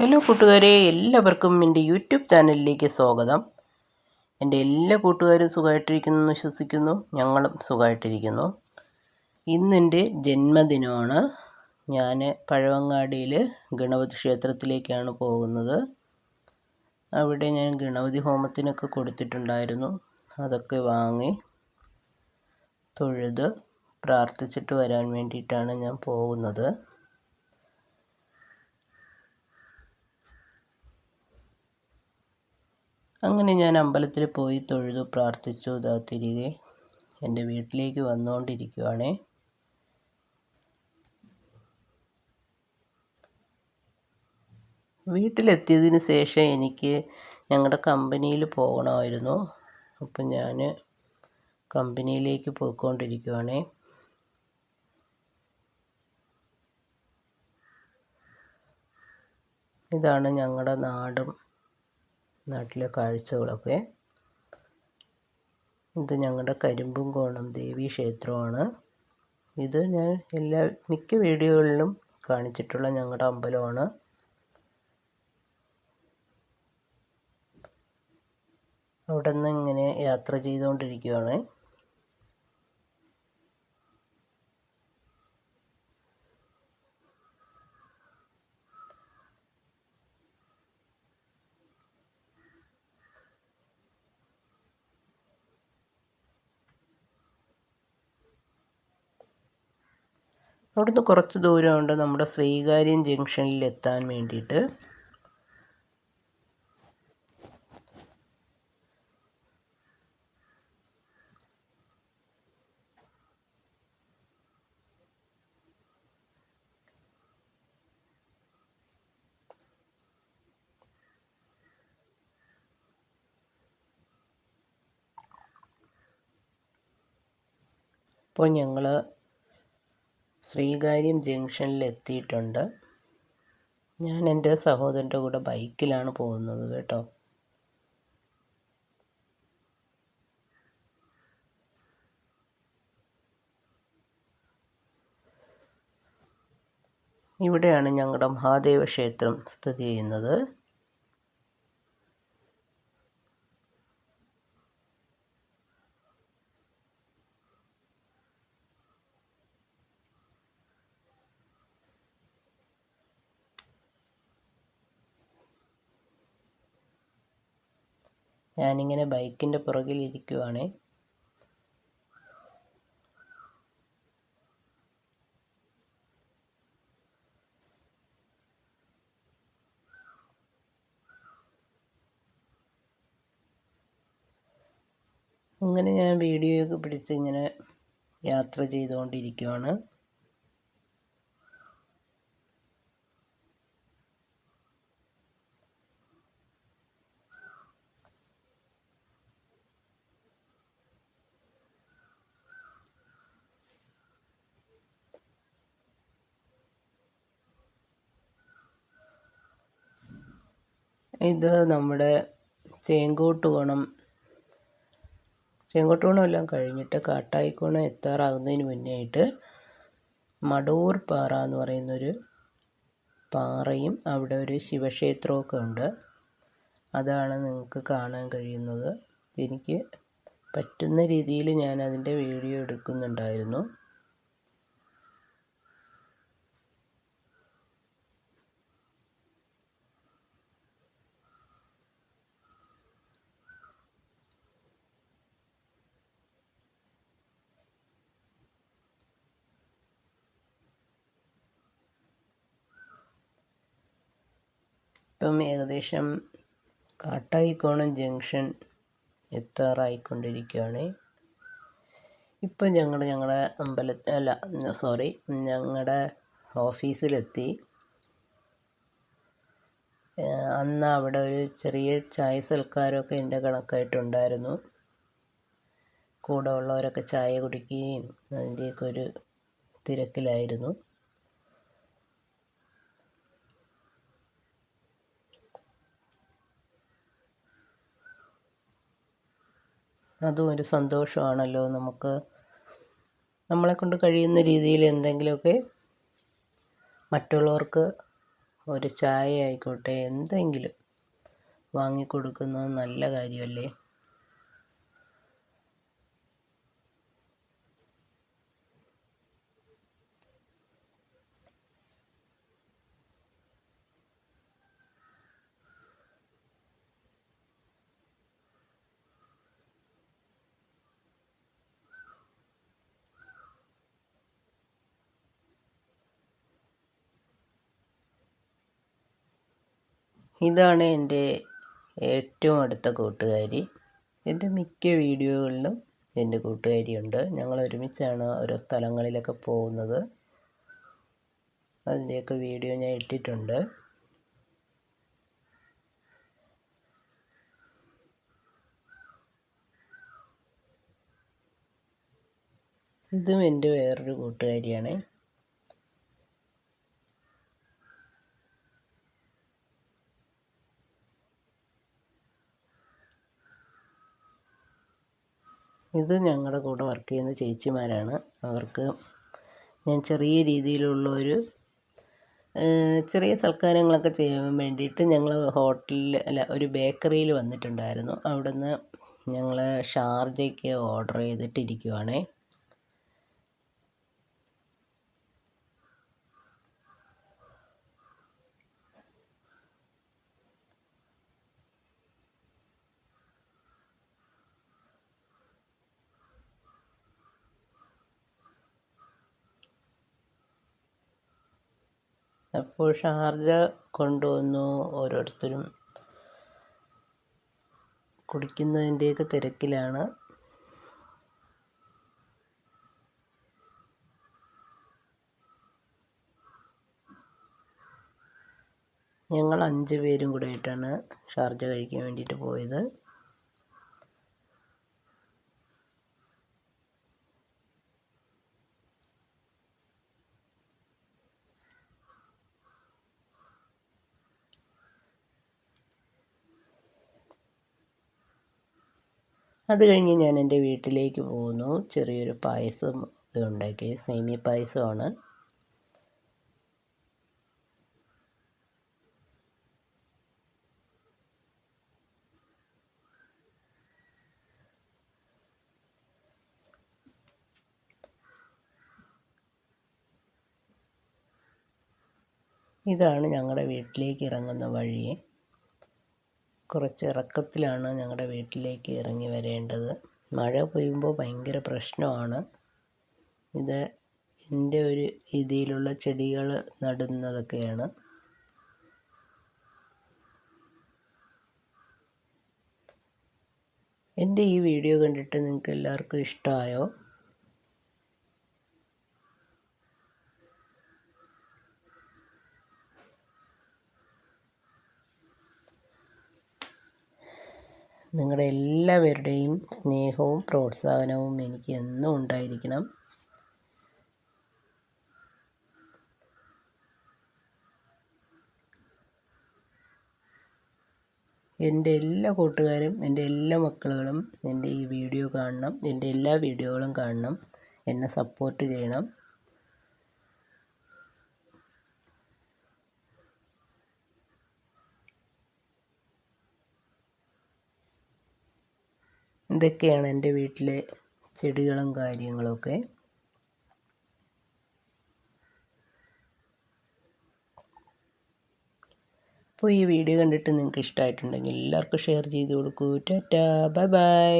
Hello കൂട്ടുകാരെ. എല്ലാവർക്കും എന്റെ യൂട്യൂബ് ചാനലിലേക്ക് സ്വാഗതം. എന്റെ എല്ലാ കൂട്ടുകാരും സുഖമായിട്ടിരിക്കുന്നു എന്ന് വിശ്വസിക്കുന്നു. ഞങ്ങളും സുഖമായിട്ടിരിക്കുന്നു. ഇന്നെന്റെ ജന്മദിനമാണ്. ഞാൻ പഴവങ്ങാടിയിൽ ഗണപതി ക്ഷേത്രത്തിലേക്കാണ് പോകുന്നത്. അവിടെ ഞാൻ ഗണപതി ഹോമത്തിനൊക്കെ കൊടുത്തിട്ടുണ്ടായിരുന്നു. അതൊക്കെ വാങ്ങി തൊഴുത് പ്രാർത്ഥിച്ചിട്ട് വരാൻ വേണ്ടിയിട്ടാണ് ഞാൻ പോകുന്നത്. അങ്ങനെ ഞാൻ അമ്പലത്തിൽ പോയി തൊഴുതു പ്രാർത്ഥിച്ചു ഇതാ തിരികെ എന്റെ വീട്ടിലേക്ക് വന്നുകൊണ്ടിരിക്കുവാണേ. വീട്ടിലെത്തിയതിന് ശേഷം എനിക്ക് ഞങ്ങളുടെ കമ്പനിയിൽ പോകണമായിരുന്നു. അപ്പം ഞാൻ കമ്പനിയിലേക്ക് പോയിക്കൊണ്ടിരിക്കുവാണേ. ഇതാണ് ഞങ്ങളുടെ നാടും. നാട്ടിലെ കാഴ്ചകളൊക്കെ. ഇത് ഞങ്ങളുടെ കരിമ്പും കോണം ദേവി ക്ഷേത്രമാണ്. ഇത് ഞാൻ എല്ലാ മിക്ക വീഡിയോകളിലും കാണിച്ചിട്ടുള്ള ഞങ്ങളുടെ അമ്പലമാണ്. അവിടെ നിന്ന് ഇങ്ങനെ യാത്ര ചെയ്തുകൊണ്ടിരിക്കുകയാണ് അവിടുന്ന് കുറച്ച് ദൂരമുണ്ട് നമ്മുടെ ശ്രീകാര്യം ജംഗ്ഷനിൽ എത്താൻ വേണ്ടിയിട്ട്. അപ്പോൾ ഞങ്ങൾ ശ്രീകാര്യം ജംഗ്ഷനിൽ എത്തിയിട്ടുണ്ട് ഞാൻ എന്റെ സഹോദരന്റെ കൂടെ ബൈക്കിലാണ് പോകുന്നത് കേട്ടോ. ഇവിടെയാണ് ഞങ്ങളുടെ മഹാദേവ ക്ഷേത്രം സ്ഥിതി ചെയ്യുന്നത്. ഞാനിങ്ങനെ ബൈക്കിന്റെ പുറകിൽ ഇരിക്കുവാണ്. അങ്ങനെ ഞാൻ വീഡിയോയൊക്കെ പിടിച്ച് ഇങ്ങനെ യാത്ര ചെയ്തുകൊണ്ടിരിക്കുവാണ്. ഇത് നമ്മുടെ ചേങ്കോട്ടുകോണം ചേങ്കോട്ടുകോണം എല്ലാം കഴിഞ്ഞിട്ട് കാട്ടായിക്കോണം എത്താറാകുന്നതിന് മുന്നേ ആയിട്ട് മടൂർ പാറ എന്ന് പറയുന്നൊരു പാറയും അവിടെ ഒരു ശിവക്ഷേത്രമൊക്കെ ഉണ്ട്. അതാണ് നിങ്ങൾക്ക് കാണാൻ കഴിയുന്നത്. എനിക്ക് പറ്റുന്ന രീതിയിൽ ഞാൻ അതിന്റെ വീഡിയോ എടുക്കുന്നുണ്ടായിരുന്നു. ഇപ്പം ഏകദേശം കാട്ടായിക്കോണം ജംഗ്ഷൻ എത്താറായിക്കൊണ്ടിരിക്കുകയാണ്. ഇപ്പം ഞങ്ങൾ ഞങ്ങളുടെ അമ്പല അല്ല സോറി ഞങ്ങളുടെ ഓഫീസിലെത്തി. അന്ന് അവിടെ ഒരു ചെറിയ ചായ സൽക്കാരമൊക്കെ എന്റെ കണക്കായിട്ടുണ്ടായിരുന്നു. കൂടെ ഉള്ളവരൊക്കെ ചായ കുടിക്കുകയും അതിന്റെയൊക്കെ ഒരു തിരക്കിലായിരുന്നു. അതും ഒരു സന്തോഷമാണല്ലോ നമുക്ക്. നമ്മളെ കൊണ്ട് കഴിയുന്ന രീതിയിൽ എന്തെങ്കിലുമൊക്കെ മറ്റുള്ളവർക്ക് ഒരു ചായ ആയിക്കോട്ടെ എന്തെങ്കിലും വാങ്ങിക്കൊടുക്കുന്നത് നല്ല കാര്യമല്ലേ? ഇതാണ് എന്റെ ഏറ്റവും അടുത്ത കൂട്ടുകാരി. എന്റെ മിക്ക വീഡിയോകളിലും എന്റെ കൂട്ടുകാരിയുണ്ട്. ഞങ്ങൾ ഒരുമിച്ചാണ് ഓരോ സ്ഥലങ്ങളിലൊക്കെ പോകുന്നത്. അതിന്റെയൊക്കെ വീഡിയോ ഞാൻ ഇട്ടിട്ടുണ്ട്. ഇതും എന്റെ വേറൊരു കൂട്ടുകാരിയാണ്. ഇത് ഞങ്ങളുടെ കൂടെ വർക്ക് ചെയ്യുന്ന ചേച്ചിമാരാണ്. അവർക്ക് ഞാൻ ചെറിയ രീതിയിലുള്ള ഒരു ചെറിയ സൽക്കാരങ്ങളൊക്കെ ചെയ്യാൻ വേണ്ടിയിട്ട് ഞങ്ങൾ ഹോട്ടലിൽ അല്ല ഒരു ബേക്കറിയിൽ വന്നിട്ടുണ്ടായിരുന്നു. അവിടുന്ന് ഞങ്ങൾ ഷാർജയ്ക്ക് ഓർഡർ ചെയ്തിട്ടിരിക്കുവാണേ. അപ്പോൾ ഷാർജ കൊണ്ടുവന്നു ഓരോരുത്തരും. കുടിക്കുന്നതിന്റെയൊക്കെ തിരക്കിലാണ്. ഞങ്ങൾ അഞ്ച് പേരും കൂടെ ആയിട്ടാണ് ഷാർജ കഴിക്കാൻ വേണ്ടിയിട്ട് പോയത്. അത് കഴിഞ്ഞ് ഞാൻ എന്റെ വീട്ടിലേക്ക് പോകുന്നു. ചെറിയൊരു പായസം ഉണ്ടാക്കി. സേമിയ പായസമാണ്. ഇതാണ് ഞങ്ങളുടെ വീട്ടിലേക്ക് ഇറങ്ങുന്ന വഴി. കുറച്ച് ഇറക്കത്തിലാണ് ഞങ്ങളുടെ വീട്ടിലേക്ക് ഇറങ്ങി വരേണ്ടത്. മഴ പെയ്യുമ്പോൾ ഭയങ്കര പ്രശ്നമാണ്. ഇത് എന്റെ ഒരു രീതിയിലുള്ള ചെടികൾ നടുന്നതൊക്കെയാണ്. എന്റെ ഈ വീഡിയോ കണ്ടിട്ട് നിങ്ങൾക്ക് എല്ലാവർക്കും ഇഷ്ടമായോ? നിങ്ങളുടെ എല്ലാവരുടെയും സ്നേഹവും പ്രോത്സാഹനവും എനിക്ക് എന്നും ഉണ്ടായിരിക്കണം. എന്റെ എല്ലാ കൂട്ടുകാരും എന്റെ എല്ലാ മക്കളുകളും എന്റെ ഈ വീഡിയോ കാണണം എന്റെ എല്ലാ വീഡിയോകളും കാണണം എന്നെ സപ്പോർട്ട് ചെയ്യണം. ഇതൊക്കെയാണ് എന്റെ വീട്ടിലെ ചെടികളും കാര്യങ്ങളൊക്കെ. അപ്പോൾ ഈ വീഡിയോ കണ്ടിട്ട് നിങ്ങൾക്ക് ഇഷ്ടമായിട്ടുണ്ടെങ്കിൽ എല്ലാവർക്കും ഷെയർ ചെയ്ത് കൊടുക്കൂ. Tata bye bye.